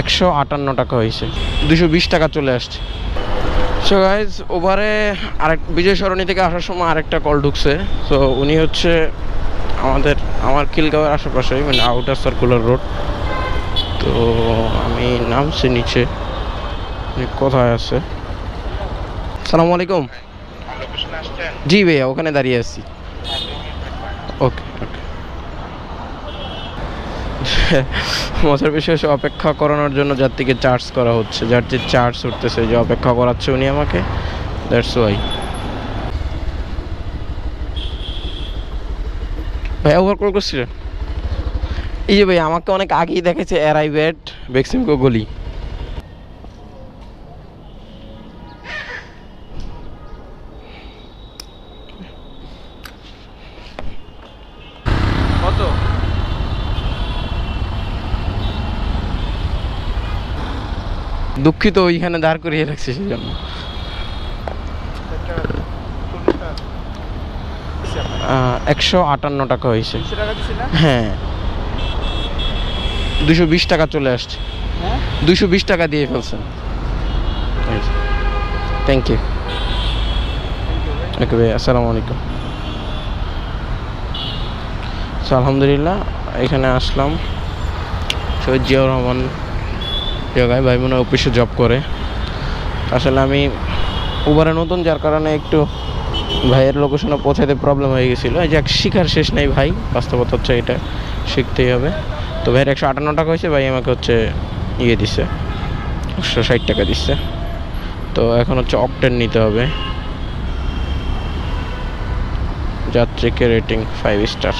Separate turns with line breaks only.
একশো আটান্ন টাকা হয়েছে। দুশো বিশ টাকা চলে আসছে। সো গাইজ ওভারে আরেক বিজয় সরণি থেকে আসার সময় আরেকটা কল ঢুকছে। তো উনি হচ্ছে আমাদের আমার খিলগাঁওয়ের আশেপাশে মানে আউটার সার্কুলার রোড তো আমি নামছি নিচে। কোথায় আছে? সালামু আলাইকুম। জি ভাইয়া ওখানে দাঁড়িয়ে আছি। ওকে ওকে মজার বিষয় অপেক্ষা করানোর জন্য যাত্রীকে চার্জ করা হচ্ছে। যাত্রীর চার্জ উঠতেছে, যে অপেক্ষা করাচ্ছে উনি আমাকে দ্যাটস ওয়াই ভাই ওভার কল করছিলেন এই যে ভাই, আমাকে অনেক আগেই দেখেছে অ্যারাইভেট বেক্সিমকো গলি। দুঃখিত ওইখানে দাঁড় করিয়ে রাখছে সেই জন্য একশো আটান্ন টাকা হয়েছে। হ্যাঁ। দুশো বিশ টাকা চলে আসছে।
হ্যাঁ?
দুশো বিশ টাকা দিয়ে ফেলছেন। থ্যাংক ইউ ওকে ভাই আসসালামু আলাইকুম। আলহামদুলিল্লাহ এখানে আসলাম শহীদ জিয়াউর রহমান জায়গায় ভাই মনে অফিসে জব করে। আসলে আমি উবারে নতুন, যার কারণে একটু ভাইয়ের লোকেশনে পৌঁছাতে প্রবলেম হয়ে গেছিল। এই যে এক শিখার শেষ নেই ভাই, বাস্তবতা হচ্ছে এটা, শিখতেই হবে। তো ভাইয়ের একশো আটান্ন টাকা হয়েছে, ভাই আমাকে হচ্ছে ইয়ে দিচ্ছে একশো ষাট টাকা দিচ্ছে তো এখন হচ্ছে অকটেন নিতে হবে। যাত্রীকে রেটিং ফাইভ স্টার